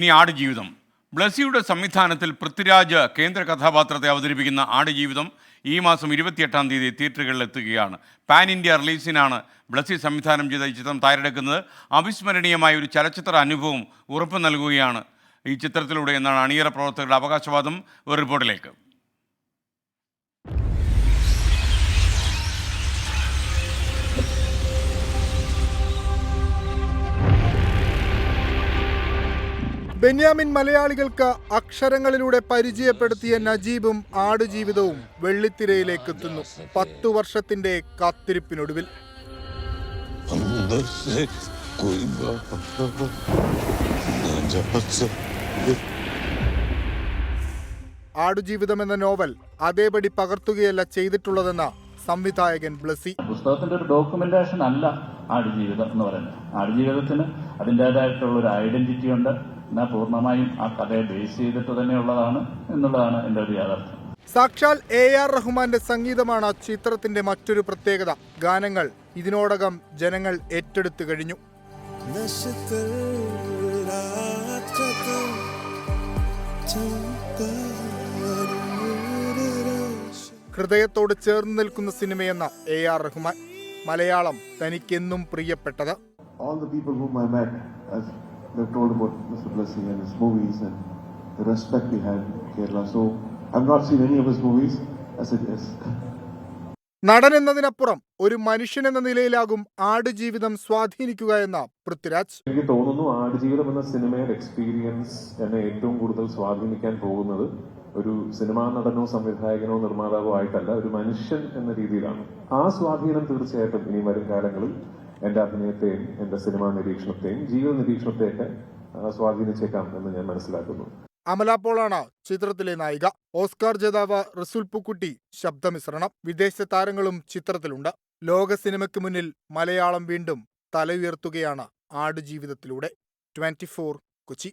ഇനി ആടുജീവിതം. ബ്ലസ്സിയുടെ സംവിധാനത്തിൽ പൃഥ്വിരാജ് കേന്ദ്ര കഥാപാത്രത്തെ അവതരിപ്പിക്കുന്ന ആടുജീവിതം ഈ മാസം ഇരുപത്തിയെട്ടാം തീയതി തിയേറ്ററുകളിൽ എത്തുകയാണ്. പാൻ ഇന്ത്യ റിലീസിനാണ് ബ്ലസ്സി സംവിധാനം ചെയ്ത ഈ ചിത്രം തയ്യാറെടുക്കുന്നത്. അവിസ്മരണീയമായ ഒരു ചലച്ചിത്ര അനുഭവം ഉറപ്പു നൽകുകയാണ് ഈ ചിത്രത്തിലൂടെ എന്നാണ് അണിയറ പ്രവർത്തകരുടെ അവകാശവാദം. ഒരു റിപ്പോർട്ടിലേക്ക്. ബെന്യാമിൻ മലയാളികൾക്ക് അക്ഷരങ്ങളിലൂടെ പരിചയപ്പെടുത്തിയ നജീബും ആടുജീവിതവും വെള്ളിത്തിരയിലേക്ക് എത്തുന്നു പത്തു വർഷത്തിന്റെ കാത്തിരിപ്പിനൊടുവിൽ. ആടുജീവിതം എന്ന നോവൽ അതേപടി പകർത്തുകയല്ല ചെയ്തിട്ടുള്ളതെന്ന സംവിധായകൻ ബ്ലസി. പുസ്തകത്തിന്റെ ഒരു ഡോക്യുമെന്റേഷൻ അല്ല ആടുജീവിതം എന്ന് പറയുന്നത്. ആടുജീവിതത്തിന് അതിന്റെതായിട്ടുള്ള ഒരു ഐഡന്റിറ്റി ഉണ്ട്. എന്നാൽ പൂർണമായും ആ കഥയെ ബേസ് ചെയ്തിട്ട് തന്നെയുള്ളതാണ് എന്നുള്ളതാണ് എന്റെ ഒരു യാഥാർത്ഥ്യം. സാക്ഷാൽ എ ആർ റഹ്മാന്റെ സംഗീതമാണ് ചിത്രത്തിന്റെ മറ്റൊരു പ്രത്യേകത. ഗാനങ്ങൾ. ഇതിനോടകം ജനങ്ങൾ ഏറ്റെടുത്തു കഴിഞ്ഞു. ഹൃദയത്തോട് ചേർന്ന് നിൽക്കുന്ന സിനിമയെന്ന എ ആർ റഹ്മാൻ. മലയാളം തനിക്കെന്നും പ്രിയപ്പെട്ടത്. They've told about Mr. Blessing and his movies and the respect we had in Kerala. So I've not seen any of his movies. I said yes. നടൻ എന്നതിനപ്പുറം ഒരു മനുഷ്യൻ എന്ന നിലയിലാകും ആടുജീവിതം സ്വാധീനിക്കുക എന്ന പൃഥ്വിരാജ് എനിക്ക് തോന്നുന്നു ആടുജീവിതം എന്ന സിനിമയുടെ എക്സ്പീരിയൻസ് എന്നെ ഏറ്റവും കൂടുതൽ സ്വാധീനിക്കാൻ പോകുന്നത് ഒരു സിനിമാ നടനോ സംവിധായകനോ നിർമ്മാതാവോ ആയിട്ടല്ല ഒരു മനുഷ്യൻ എന്ന രീതിയിലാണ് ആ സ്വാധീനം തീർച്ചയായിട്ടും ഇനി വരും കാലങ്ങളിൽ എന്റെ അഭിനയത്തെയും എന്റെ സിനിമാ നിരീക്ഷണത്തെയും ജീവിത നിരീക്ഷണത്തെയൊക്കെ സ്വാധീനിച്ചേക്കാം എന്ന് ഞാൻ മനസ്സിലാക്കുന്നു. അമല പോളാണ് ചിത്രത്തിലെ നായിക. ഓസ്കാർ ജേതാവ് റസുൽ പുക്കുട്ടി ശബ്ദമിശ്രണം. വിദേശ താരങ്ങളും ചിത്രത്തിലുണ്ട്. ലോക സിനിമയ്ക്ക് മുന്നിൽ മലയാളം വീണ്ടും തലയുയർത്തുകയാണ് ആടുജീവിതത്തിലൂടെ. ട്വന്റി കൊച്ചി.